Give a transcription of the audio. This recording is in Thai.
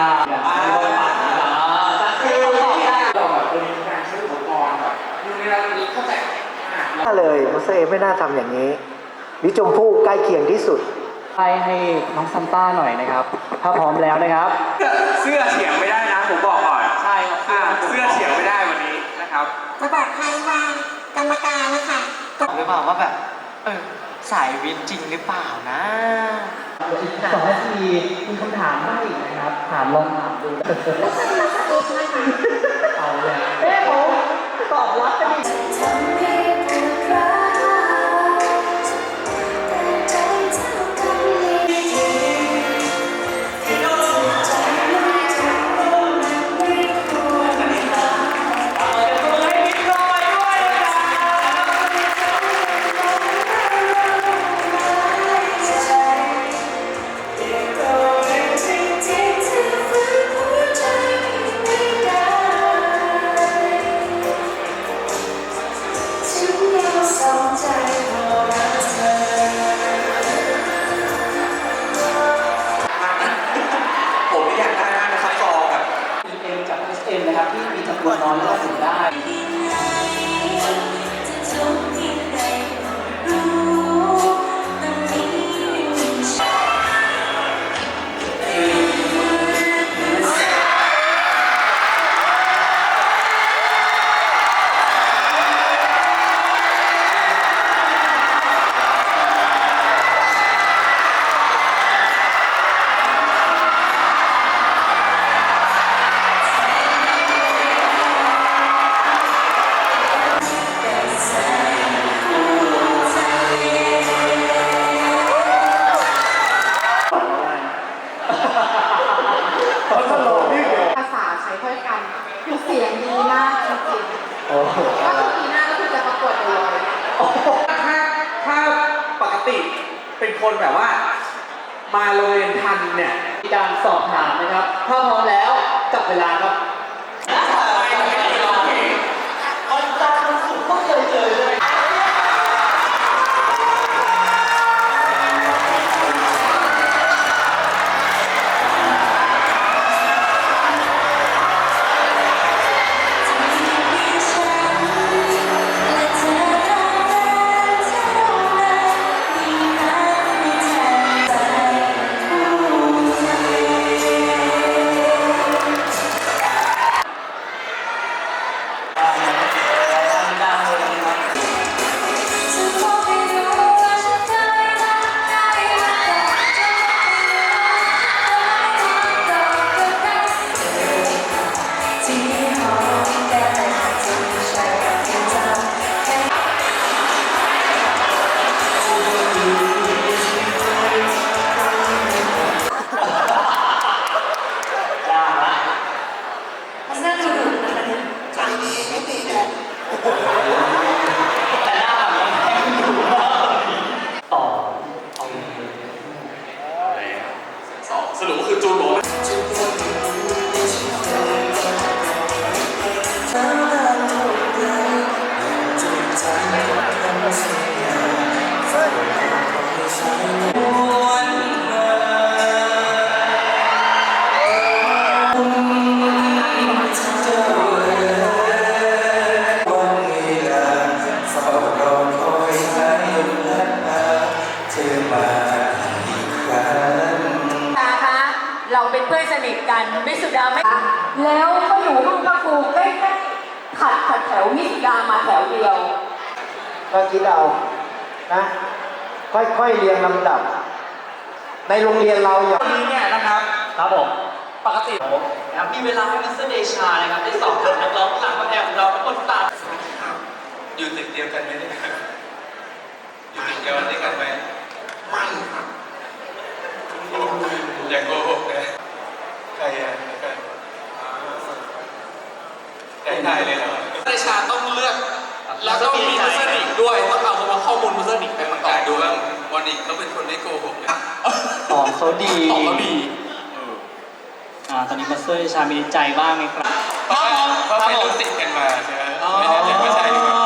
ทางแบบไม่ว่าปัดนะคือบอกได้เราแบบเป็นการใช้อุปกรณ์แบบนู่นนี่นั่นนี้เข้าใจมากน่าเลยมาสเตอร์เอไม่น่าทำอย่างนี้ลิชมพู่ใกล้เคียงที่สุดให้ให้น้องซันต้าหน่อยนะครับ ถ้าพร้อมแล้วนะครับ เสื้อเฉียงไม่ได้นะผมบอกก่อน ใช่ครับอ่าเสื้อเฉียงไม่ได้วันนี้นะครับ จะบอกให้ว่ากรรมการนะคะหรือเปล่าว่าแบบ เออสายวินจริงหรือเปล่านะอีกสองนาทีมีคำถามได้อีกนะครับถาม ลองถามดู ที่มีจำ นวนน้อยก็ถึงได้ภาษาใช้ถ้อยคำคือเสียงดีมากจริงโอ้โหๆก็คือปีหน้าก็คือจะประกวดเลย ถ้าถ้าปกติเป็นคนแบบว่า มาโรงเรียนทันเนี่ย มีการสอบถามนะครับ ถ้าพร้อมแล้วจับเวลาครับ พื่อนสนิทกันวิสุดาไม่แล้วก็อยู่ห้องพระครูใกล้ๆขัดขัดแถววิสุดามาแถวเดียว ก็คิดเอานะ ค่อยๆเรียงลำดับ ในโรงเรียนเราอย่าวันนี้เนี่ยนะครับ ครับผม ปกตินะครับมีเวลาให้มิสเตอร์เดชานะครับได้สอบถามนักร้องหลังกำแพงของเราทั้งหมดสาม อยู่ตึกเดียวกันไหมเนี่ยอยู่ตึกเดียวกันด้วยกันไหมไม่ครับอย่าโกหกนะใครอะใคร ได้เลยเหรอประชาต้องเลือก แล้วต้องมีมุสลิมด้วยต้องเอาคำว่าข้อมูลมุสลิมไปประกอบดูด้วยว่าวันนี้เขาเป็นคนไม่โกหกนะของเขาดีของเขาดีอ่าตอนนี้มาสเตอร์ชามีใจบ้างไหมครับเพราะเขาเป็นลูกศิษย์กันมาใช่ไหมไม่แน่ใจว่าใช่หรือเปล่า